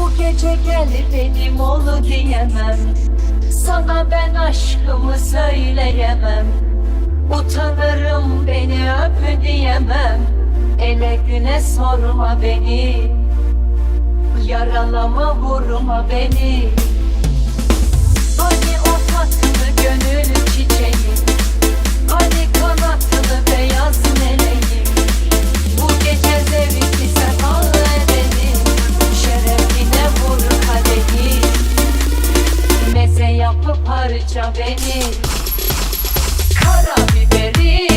Bu gece gelir benim olu diyemem. Sana ben aşkımı söyleyemem. Utanırım beni öp diyemem. Ele güne sorma beni. Yaralama vurma beni. Hani o tatlı gönül çiçeği. Yapıp parça beni Karabiberi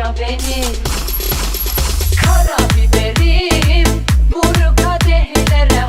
Paşa benim Karabiberim Vur kadehlere